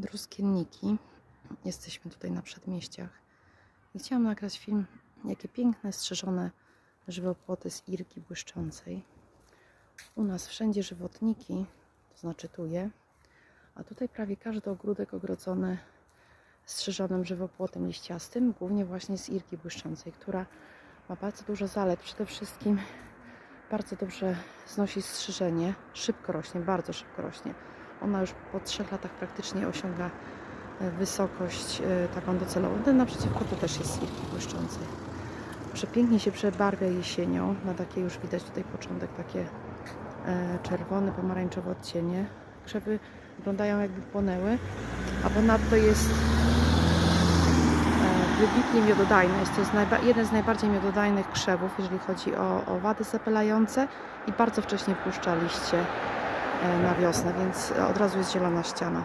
Druskienniki. Jesteśmy tutaj na przedmieściach. I chciałam nagrać film, jakie piękne, strzeżone żywopłoty z Irki błyszczącej. U nas wszędzie żywotniki, to znaczy tuje, a tutaj prawie każdy ogródek ogrodzony strzeżonym żywopłotem liściastym, głównie właśnie z Irki błyszczącej, która ma bardzo dużo zalet. Przede wszystkim bardzo dobrze znosi strzyżenie, szybko rośnie, bardzo szybko rośnie. Ona już po trzech latach praktycznie osiąga e, wysokość e, taką docelową. Ten naprzeciwko to też jest błyszczącej. Przepięknie się przebarwia jesienią, na takie już widać tutaj początek, takie e, czerwone, pomarańczowe odcienie. Krzewy wyglądają jakby płonęły, a ponadto jest wybitnie miododajny. Jest to jeden z najbardziej miododajnych krzewów, jeżeli chodzi o owady zapylające i bardzo wcześnie puszcza liście na wiosnę, więc od razu jest zielona ściana.